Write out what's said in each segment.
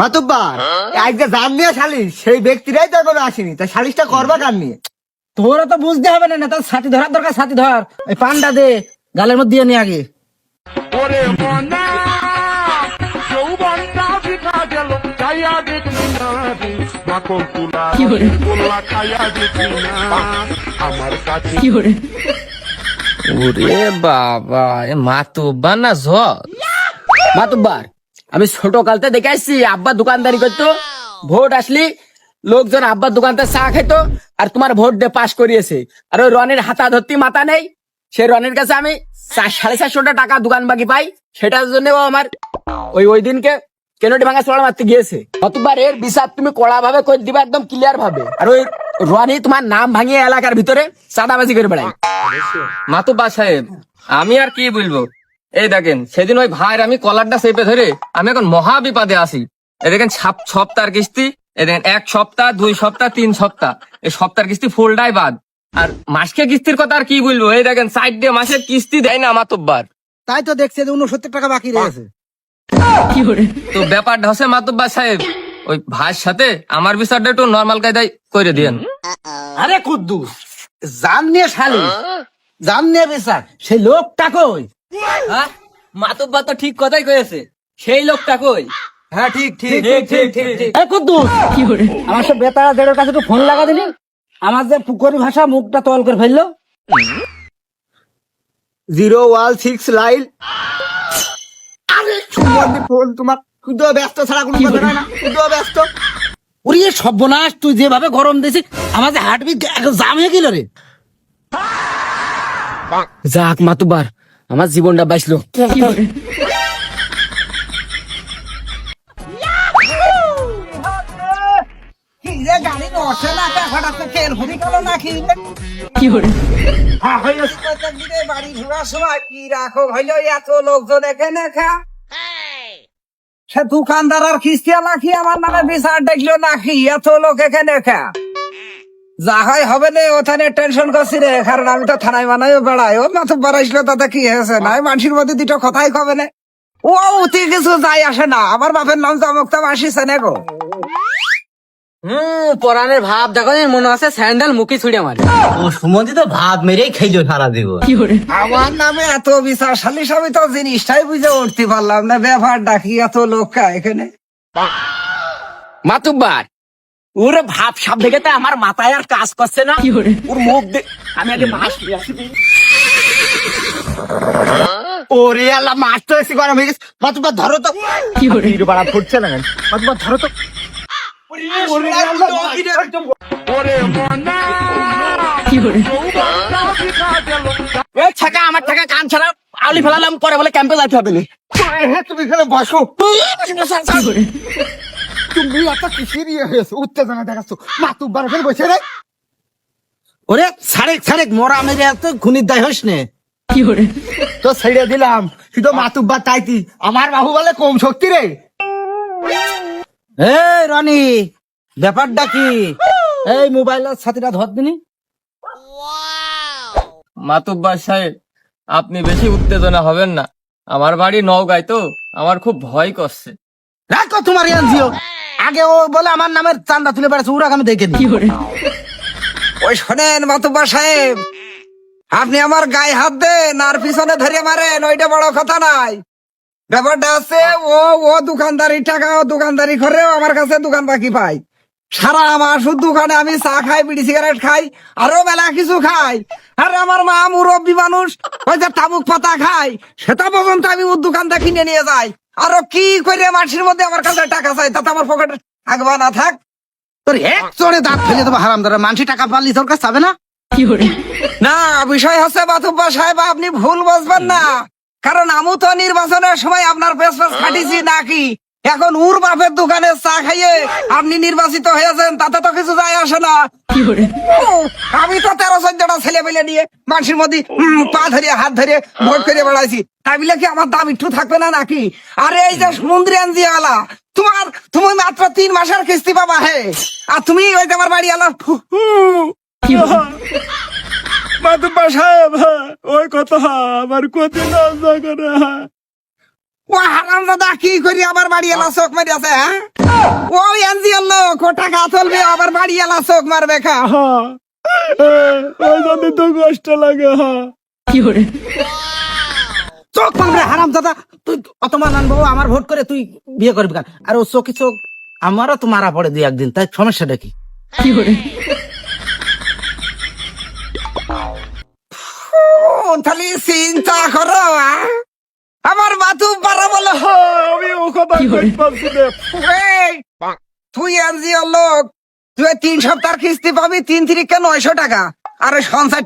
মাতুব্বার আজ যে জান নিয়ে সালিশ সেই ব্যক্তিরাই তো এখনও আসেনি। তা সালিশটা করবা কার নিয়ে? তোরা তো বুঝতে হবে না না তার ছাতি ধরার দরকার ছাতি ধর। এই পান্ডা দে গালের মধ্যে দিয়ে নি আগে। মনা আমার কাছে ওরে বাবা, এ আমি ছোট কালতে দেখে আসছি আব্বা দোকানদারি করতো। ভোট আসলি, লোকজন আব্বার দোকানতে চা খাইতো আর তোমার ভোট দিয়ে পাশ করিয়েছে। আর ওই রনের হাতা ধরতি মাথা নেই। সে রনের কাছে আমি সাড়ে চারশোটা টাকা দোকান বাকি পাই, সেটার জন্য ও আমার ওই ওই দিনকে কেনটি ভাঙা চড়া মারতে গিয়েছে। কতবার এর বিচার তুমি কড়া ভাবে করে দিবা, একদম ক্লিয়ার ভাবে। আর ওই রনি তোমার নাম ভাঙিয়ে এলাকার ভিতরে চাঁদাবাজি করে বেড়ায়। মাতুব্বা সাহেব আমি আর কি বলব? এই দেখেন সেদিন ওই ভাইয়ের আমি কলারটা চেপে ধরে আমি এখন মহা বিপদে আছি। এই দেখেন সাপ- সপ্তাহের কিস্তি এই দেখেন এক সপ্তাহ দুই সপ্তাহ তিন সপ্তাহ। এই সপ্তাহের কিস্তি ফুলটাই বাদ। আর মাসকে কিস্তির কথা আর কি বলব? এই দেখেন সাইড দিয়ে মাসের কিস্তি দেয় না মাতুব্বার তাই তো দেখছে যে উনসত্তর টাকা বাকি রয়েছে। তো ব্যাপারটা হচ্ছে মাতুব্বা সাহেব ওই ভাইয়ের সাথে আমার বিচারটা একটু নর্মাল কায়দায় করে দিয়েন। আরে কুদ্দুস জান নিয়ে শালি জান নিয়ে বেচার সেই লোকটা কই? হ্যাঁ? মাতুব্বা তো ঠিক কথাই কয়েছে সেই লোকটা কই? হ্যাঁ ঠিক ঠিক ঠিক ঠিক ঠিক ঠিক এই কুদ্দুস আমার সব বেতারা দেড়ের কাছে একটু ফোন লাগা দিলি? আমার যে পুকুরি ভাষা মুখটা তল করে ফেলল? জিরো ওয়ান সিক্স লাইন আরে! ফোন তোমার শুধু ব্যস্ত ছাড়া কোনো কথা না শুধু ব্যস্ত। ওরে সর্বনাশ তুই যেভাবে গরম দিছি আমার যে হার্টবিট জাম হয়ে গেল রে। যাক মাতুবার আমার জীবনটা বাঁচলো। ভরি বাড়ি ঘোরার সময় কি রাখো হইল এত লোকজন এখানে খা সে দোকানদার আর খ্রিস্টিয়া নাকি আমার নামে বিচার দেখল নাকি? এত লোক এখানে খা যা হয় হবে না, ওখানে টেনশন করছি রে। কারণ আমি তো থানায় মানায় বেড়াই। ও মাথা বাড়াইছিল, তাতে কি হয়েছে? নাই, মানুষের মধ্যে দুটো কথাই কবে না? ও, অতি কিছু যাই আসে না। আমার বাপের নাম তো আমক নে আসিছে না গো। হুম পরানের ভাব দেখো মনে আছে স্যান্ডেল মুখে ছুড়ে মারে। ও সুমন্দি তো ভাত মেরেই খাইলো সারা দিব আমার নামে এত বিচার সালিস আমি তো জিনিসটাই বুঝে উঠতে পারলাম না ব্যাপার ডাকি এত লোক এখানে। মাতুব্বার ওর ভাব সাপ দেখে তো আমার মাথায় আর কাজ করছে না। ওর মুখ দেখ আমি আগে মাস ওরে আল্লাহ মাছ তো এসে গরম হয়ে গেছে। মাতুব্বার ধরো তো। কি করে? বাড়া ফুটছে না মাতুব্বার ধরো তো। আমার টাকা কান ছাড়া আলি ফেলালাম পরে বলে ক্যাম্পে যাইতে হবে তুমি এখানে বসো। তুমি এত কিসের ইয়ে হয়েছে? উত্তেজনা দেখাচ্ছ। মাতুব্বার ওখানে বসে রে। ওরে ছাড়েক ছাড়েক মরা মেরে এত খুনির দায় হইস নে। তো ছেড়ে দিলাম। শুধু মাতুব্বার তাইতি আমার বাবু বলে কম শক্তি রে। এ রনি ব্যাপারটা কি? এই মোবাইলের ধর দিনি মাতুব্বার সাহেব আপনি বেশি উত্তেজনা হবেন না। আমার বাড়ি নওগাঁয় তো আমার খুব ভয় করছে। রাখো তোমার এনজিও আগে ও বলে আমার নামের চান্দা তুলে বেড়াচ্ছে ওরা আমি দেখে নি ওই শোনেন মাতুব্বা সাহেব আপনি আমার গায়ে হাত দেন আর পিছনে ধরে মারেন ওইটা বড় কথা নাই ব্যাপারটা আছে ও ও দোকানদারি টাকা ও দোকানদারি করেও আমার কাছে দোকান বাকি পাই সারা মাস ও দোকানে আমি চা খাই বিড়ি সিগারেট খাই আরও মেলা কিছু খাই। আরে আমার মা মুরব্বী মানুষ ওই যে তাবুক পাতা খাই সেটা পর্যন্ত আমি ওর দোকানটা কিনে নিয়ে যাই। আরও কি করে মাসির মধ্যে আমার কাছে টাকা চাই তাতে আমার পকেটে থাকবা না থাক। তোর এক চড়ে দাঁত ফেলে দেবো হারাম ধরে মানসি টাকা পারলি তোর কাছে যাবে না? না বিষয় হচ্ছে বাতুব্বা সাহেব আপনি ভুল বুঝবেন না। কারণ আমি তো নির্বাচনের সময় আপনার পেস পেস খাটিছি নাকি? এখন উর বাপের দোকানে চা খাইয়ে আপনি নির্বাচিত হয়েছেন তাতে তো কিছু যায় আসে না। আমি তো তেরো চোদ্দটা ছেলে পেলে নিয়ে মানুষের মধ্যে পা ধরিয়ে হাত ধরে ভোট করে বেড়াইছি। তাই বলে কি আমার দাম একটু থাকবে না নাকি? আরে এই যে সমুদ্রে আনজি আলা তোমার তুমি মাত্র তিন মাসের কিস্তি পাবা হে। আর তুমি ওই তোমার বাড়ি আলা সাহেব ওই কথা আমার লজ্জা করে। ও হারাম দাদা কি করি? আমার বাড়ি এলা চোখ মারি আছে হ্যাঁ? ও এনজিওর লোক ও টাকা তুলবে আবার বাড়ি এলা চোখ মারবে খা। ওই জন্য তো কষ্ট লাগে হ্যাঁ চোখ মারবে হারাম দাদা। তুই অত মান আনব আমার ভোট করে তুই বিয়ে করবি কেন? আর ও চোখে চোখ আমারও তো মারা পড়ে দুই একদিন তাই সমস্যাটা কি? ও, চিন্তা করো আমার বাতু পারা বলো আমি ও কথা তুই এনজিওর লোক তুই তিন সপ্তাহ কিস্তি পাবি তিন তিরিকে নয়শো টাকা আর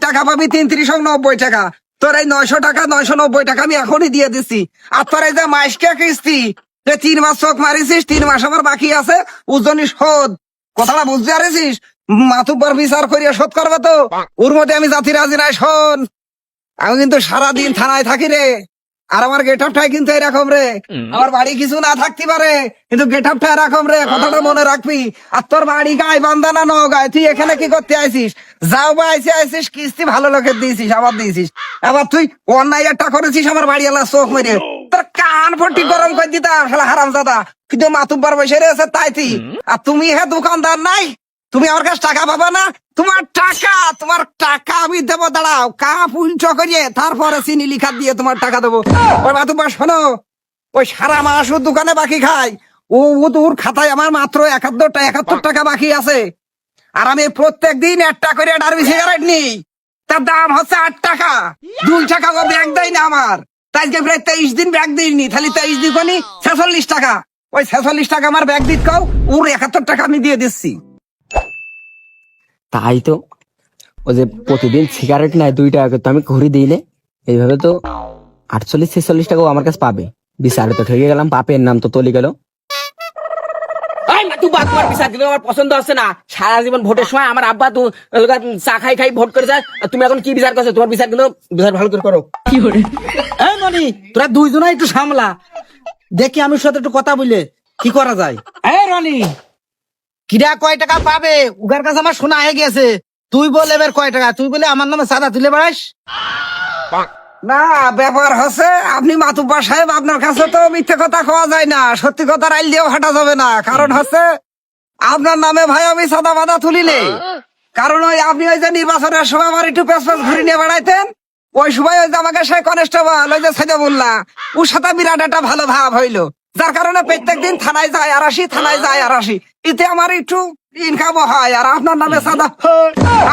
টাকা পাবি তিন তিরিশ নব্বই টাকা। তোর এই নয়শো টাকা নয়শো নব্বই টাকা আমি এখনই দিয়ে দিছি। আর তোর এই যে মাসকে কিস্তি তুই তিন মাস চোখ মারিছিস তিন মাস আমার বাকি আছে উজনি শোধ। কথাটা বুঝতে পারিস মাতুব্বর বিচার করিয়া শোধ করবে তো? ওর মধ্যে আমি জাতি রাজি নাই শোন। আমি কিন্তু সারাদিন থানায় থাকি রে। আর আমার গেট আপটাই কিন্তু এরকম রে। আমার বাড়ি কিছু না থাকতে পারে কিন্তু গেট আপটা এরকম রে কথাটা মনে রাখবি। আর তোর বাড়ি গায়ে বান্দানা ন গায়ে তুই এখানে কি করতে আইছিস? যাও বা আইসি আইসিস কিস্তি ভালো লোকের দিয়েছিস আবার দিয়েছিস। আবার তুই অন্যায় একটা করেছিস আমার বাড়ি এলা চোখ মেরে। তোর কান ফটি গরম করে দিতাম শালা হারাম দাদা কিন্তু মাতুব্বার বসে রয়েছে তাই তুই। আর তুমি হ্যাঁ দোকানদার নাই? তুমি আমার কাছে টাকা পাবা না? তোমার টাকা তোমার টাকা আমি দেবো, দাঁড়াও, কা পুঞ্চ তারপরে চিনি লিখা দিয়ে তোমার টাকা দেবো। মা তোমার শোনো, ওই সারা মাস ও দোকানে বাকি খাই ও ও ওর খাতায় আমার মাত্র একাত্তর একাত্তর টাকা বাকি আছে। আর আমি প্রত্যেক দিন একটা করে ডারবি সিগারেট নিই। তার দাম হচ্ছে আট টাকা। দুই টাকা ও ব্যাগ দেয় না আমার। তাই আজকে প্রায় তেইশ দিন ব্যাগ দিইনি তাহলে তেইশ দিন ছেচল্লিশ টাকা। ওই ছেচল্লিশ টাকা আমার ব্যাগ দিত কাও, ওর একাত্তর টাকা আমি দিয়ে দিচ্ছি। তাই তো। ও যে প্রতিদিন সিগারেট নেয় দুই টাকা করে, তো আমি ঘুরি দিলে এইভাবে তো আটচল্লিশ ছেচল্লিশ টাকাও আমার কাছে পাবে। বিচারে তো ঠকে গেলাম পাপের নাম তো তলি গেল। তোমার বিচার দিলে আমার পছন্দ হচ্ছে না। সারা জীবন ভোটের সময় আমার আব্বা তো চা খাই খাই ভোট করে যায়। তুমি এখন কি বিচার করছ? তোমার বিচারগুলো বিচার ভালো করে করো। এই মনি তোরা দুইজনে একটু সামলা। দেখি আমি সাথে একটু কথা বলে কি করা যায়? এই রনি কিরা কয় টাকা পাবে? উগার কাছে আমার শোনা হয়ে গেছে। তুই বল এবার কয় টাকা? তুই বলে আমার নামে সাদা তুলে বেড়াস? না, ব্যাপার হচ্ছে আপনি মাতুব্বা সাহেব, আপনার কাছে তো মিথ্যে কথা খাওয়া যায় না। সত্যি কথা রাইল দিয়েও হাঁটা যাবে না। কারণ হচ্ছে আপনার নামে ভাই আমি সাদা বাদা তুলিলে কারণ ওই আপনি ওই যে নির্বাচনের সময় আমার একটু পেস পেস ঘুরে নিয়ে বেড়াইতেন, ওই সময় ওই যে আমাকে সেই কনস্টেবল, ওই যে সাইদাবুল্লাহ, ওর সাথে বিরাট একটা ভালো ভাব হইল। যার কারণে প্রত্যেক দিন থানায় যায় আর আসি থানায় যায় আর আসি এতে আমার একটু ইনকামও হয়, আর আপনার নামে সাদা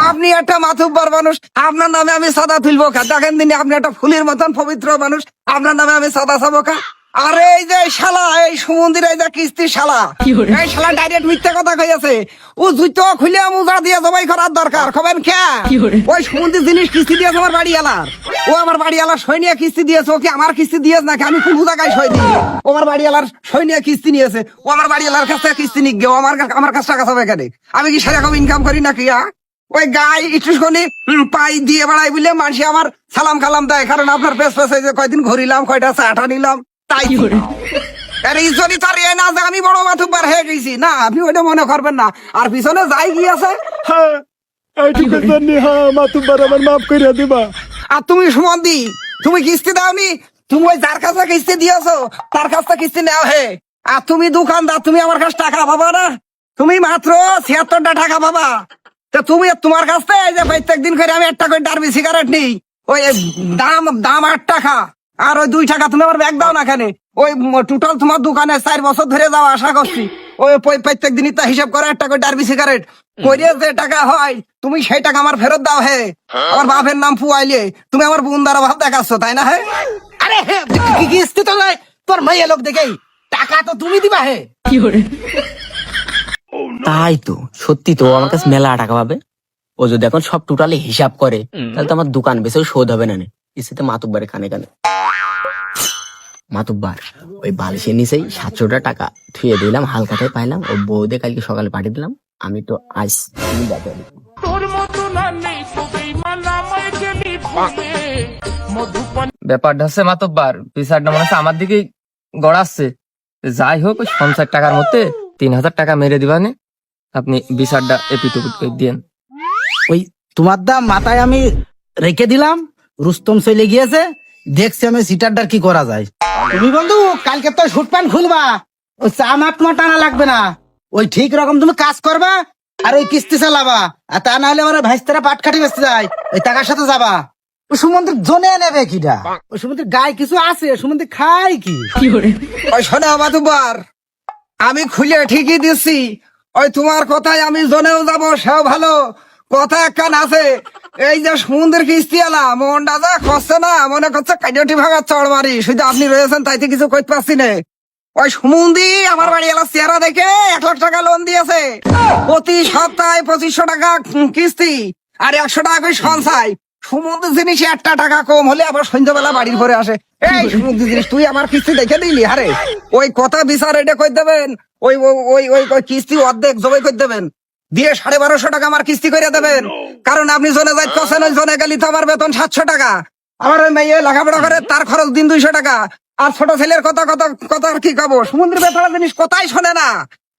আপনি একটা মাথুব্বর মানুষ, আপনার নামে আমি সাদা তুলবো দেখেন দিনে আপনি একটা ফুলের মতন পবিত্র মানুষ, আপনার নামে আমি সাদা সাবো খা আর এই যে শালা এই সমুদ্রের এই যে কিস্তি শালা। এই শালা ডাইরেক্ট মিথ্যে কথা কইয়াছে। ও জুতো খুলে মুজা দিয়ে জবাই করার দরকার খবেন খেয়া ওই সমুদ্র জিনিস কিস্তি দিয়েছে আমার বাড়ি এলার ও আমার বাড়ি এলার সৈনিয়া কিস্তি দিয়েছে ও কি আমার কিস্তি দিয়েছে নাকি? আমি কোন জায়গায় সই দিই? ও আমার বাড়ি এলার সৈনিয়া কিস্তি নিয়েছে ও আমার বাড়ি এলার কাছ থেকে কিস্তি নিক ও আমার আমার কাছ টাকা সব এখানে আমি কি সেরকম ইনকাম করি নাকি আ? ওই গায়ে একটু শুনি পাই দিয়ে বেড়াই বলে মানুষ আমার সালাম কালাম দেয় কারণ আপনার পেস পেস যে কয়দিন ঘুরিলাম কয়টা চাটা নিলাম। তাই আরে তার এ না যে আমি বড় হয়ে গেছি। না আপনি ওইটা মনে করবেন না। আর পিছনে যাই গিয়েছে হ্যাঁ এইটুকুর জন্য হ্যাঁ মাতুব্বার আমার মাফ করে দিবা। আর তুমি সুমন্দি তুমি কিস্তি দাওনি? তুমি ওই যার কাছে কিস্তি দিয়েছ তার কাছ কিস্তি নেওয়া হে। আর তুমি দোকানদার তুমি আমার কাছে টাকা পাবা না? তুমি মাত্র ছিয়াত্তরটা টাকা পাবা। তা তুমি তোমার কাছ থেকে এই যে প্রত্যেক দিন করে আমি একটা করে ডারবি সিগারেট নিই। ওই দাম দাম আট টাকা। আর ওই দুই টাকা তুমি আমার ব্যাগ দাও না কেন? ওই টোটাল তোমার দোকানে চার বছর ধরে যাওয়া আশা করছি। ওই প্রত্যেক দিনই তা হিসাব করে একটা করে ডারবি সিগারেট করে যে টাকা হয় তুমি সেই টাকা আমার ফেরত দাও হে। আমার বাপের নাম পুয়াইলে তুমি আমার বোন দ্বারা ভাব দেখাচ্ছ তাই না হে? আরে কি- তো নয় তোর মেয়ে লোক দেখেই। টাকা তো তুমি দিবা হে। কি করে তাই তো সত্যি তো আমার কাছে মেলা টাকা পাবে। ও যদি এখন সব টোটালি হিসাব করে তাহলে তো আমার দোকান বেসেও শোধ হবে না ইসেতে মাতুব্বারে কানে কানে। মাতুব্বার। ওই বালিশের নিচেই সাতশোটা টাকা থুয়ে দিলাম হালকাটাই পাইলাম ও বৌদে কালকে সকালে পাঠিয়ে দিলাম আমি তো আজ ব্যাপারটা হচ্ছে মাতব্বার বিচারটা মনে হচ্ছে আমার দিকেই গড়াচ্ছে। যাই হোক ওই পঞ্চাশ টাকার মধ্যে তিন হাজার টাকা মেরে দিবানে আপনি বিচারটা এপিটুপিট করে দিয়েন। ওই তোমার দাম মাথায় আমি রেখে দিলাম রুস্তম চলে গিয়েছে দেখছি আমি সিটারটার কি করা যায়। তুমি বন্ধু কালকে তো শুট প্যান্ট খুলবা। ওই চা মাপ তোমার টানা লাগবে না। ওই ঠিক রকম তুমি কাজ করবা আর ওই কিস্তি চালাবা। আর তা না হলে আমার ভাইস্তারা পাট খাটি বেচতে যায়। ওই টাকার সাথে যাবা। ও সুমন্দির জনে নেবে কিটা ওই সুমন্দির গায়ে কিছু আছে সুমন্দির খায় কি? ওই শোনে মাতুবার আমি খুলে ঠিকই দিচ্ছি ওই তোমার কথায় আমি জনেও যাব সেও ভালো। কথা একখান আছে। এই যে সমুদ্রের কিস্তি আলা, মনটা যা করছে না, মনে করছে কাইডটি ভাঙা চড় মারি। শুধু আপনি রয়েছেন, তাইতে কিছু করতে পারছি না। ওই সমুন্দি আমার বাড়ি এলার চেহারা দেখে এক লাখ টাকা লোন দিয়েছে। প্রতি সপ্তাহে পঁচিশশো টাকা কিস্তি আর একশো টাকা করে সঞ্চয়। সমুদ্র জিনিস একটা টাকা কম হলে আবার সন্ধ্যাবেলা বাড়ির ঘরে আসে। এই সমুদ্র জিনিস, তুই আমার কিস্তি দেখে দিলি? আরে, ওই কথা বিচার এটা কই দেবেন? ওই, ওই- ওই ওই ওই কিস্তি অর্ধেক জবাই করে দেবেন? দিয়ে সাড়ে বারোশো টাকা আমার কিস্তি করে দেবেন। কারণ আপনি জনে যাই ওই জনে গেলি তো আমার বেতন সাতশো টাকা। আমার ওই মেয়ে লেখাপড়া করে তার খরচ দিন দুইশো টাকা। আর ছোট ছেলের কথা কথা কথা আর কি কব? সমুদ্রের বেতন জিনিস কোথায় শোনে না?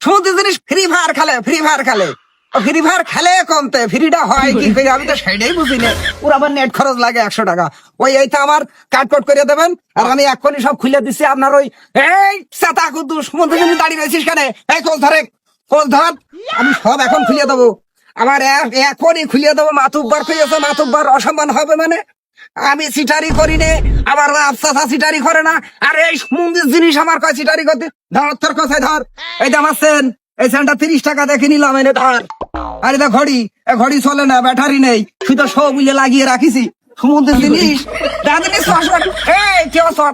সমুদ্রের জিনিস ফ্রি ফায়ার খেলে ফ্রি ফায়ার খেলে। ফ্রি ফায়ার খেলে কমতে ফ্রিটা হয় কি করে? আমি তো সেটাই বুঝি না। ওর আবার নেট খরচ লাগে একশো টাকা। ওই এইটা আমার কাট কট করে দেবেন। আর আমি এক্ষুনি সব খুলে দিচ্ছি আপনার ওই এই চাতা কুদ্দু সমুদ্র জিনিস দাঁড়িয়ে রয়েছিস কেন? এই কোচ ধরে ধর আমি সব এখন খুলিয়ে দেবো। আমার এখনই খুলে দেবো মাতুব্বার খুলেছে মাতুব্বার অসম্মান হবে মানে। আমি সিটারি করি নে আমার আফসাসা সিটারি করে না। আর এই মন্দির জিনিস আমার কয় সিটারি করতে? ধর তোর কোথায় ধর। এই দাম আসছেন এই সেন্টার তিরিশ টাকা দেখে নিলাম এনে ধর। আরে দা ঘড়ি এ ঘড়ি চলে না ব্যাটারি নেই। শুধু সব বুঝে লাগিয়ে রাখিছি। সমুদ্রের জিনিস যা জিনিস চাষ এই কেউ সব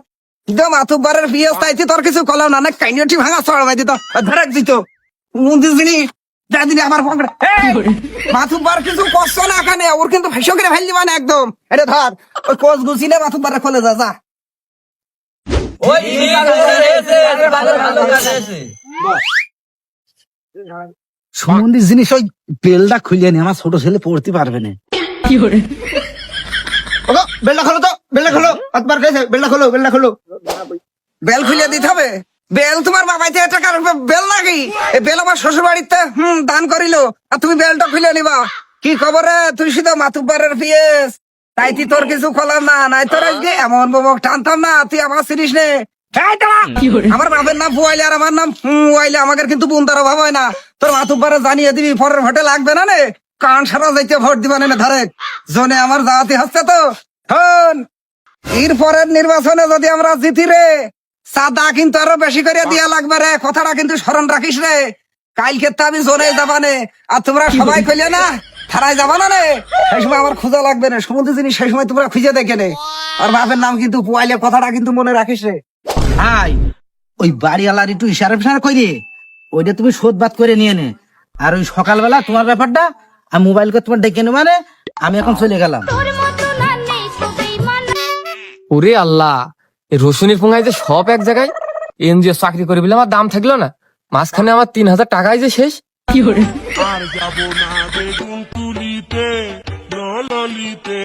একদম আতুব্বারের বিয়ে তাইতে তোর কিছু কলাম না না কাইনিয়টি ভাঙা চড়াই দিত ধরে দিত। মন্দির জিনিস আমার পকেটে এই! মাথুব্বার কিছু কষ্ট না কানে ওর কিন্তু ভাইসো করে ফেল দিবা না একদম। এটা ধর ওই কোচ গুছিলে মাথুব্বারে খোলে যা যা। সুমন্দির জিনিস ওই বেলটা খুলে নি আমার ছোট ছেলে পড়তে পারবে না। ওগো, বেলটা খোলো তো বেলটা খোলো খেয়েছে বেলটা খোলো বেলটা খোলো। বেল খুলে দিতে হবে? বেল তোমার বাবাইতে টাকার বেল নাকি? বেল আমার শ্বশুর বাড়িতে হুম দান করিল। আর তুমি বেলটা খুলে নিবা। কি খবরে তুই শুধু মাতুব্বারের পিয়েস তাই তুই তোর কিছু খোলার না? নাই তোর আজকে এমন বমক টানতাম না। তুই আমার চিনিস নে। আমার বাপের নাম ফুয়াইলে আর আমার নাম ফুয়াইলে আমাদের কিন্তু বুন্দার অভাব হয় না। তোর মাতুব্বারে জানিয়ে দিবি পরের ভোটে লাগবে না নে? কান সারা যাইতে ভোট দিবা না ধরে জনে আমার যাওয়াতে হচ্ছে তো। হন! এর পরের নির্বাচনে যদি আমরা জিতি রে সাদা কিন্তু আরও বেশি করে দিয়া লাগবে রে কথাটা কিন্তু স্মরণ রাখিস রে। কালকে তো আমি জোরে যাবানে আর তোমরা সবাই কইলে না থানায় যাবা না রে সেই সময় আমার খোঁজা লাগবে না। সমুদ্র জিনিস সেই সময় তোমরা খুঁজে দেখে নে। আর বাপের নাম কিন্তু পুয়াইলে কথাটা কিন্তু মনে রাখিস রে। হাই ওই বাড়িওয়ালার একটু ইশারা ফিসারা করি ওইটা তুমি শোধ বাদ করে নিয়ে নে। আর ওই সকালবেলা তোমার ব্যাপারটা আমি মোবাইল করে তোমার ডেকে নেব মানে আমি এখন চলে গেলাম। মানে ওরে আল্লাহ এই রসুনের পোঙায় যে সব এক জায়গায় এনজিও চাকরি করে বলে আমার দাম থাকল না। মাঝখানে আমার তিন হাজার টাকাই যে শেষ। কি যাব না বেগুন তুলিতে নললিতে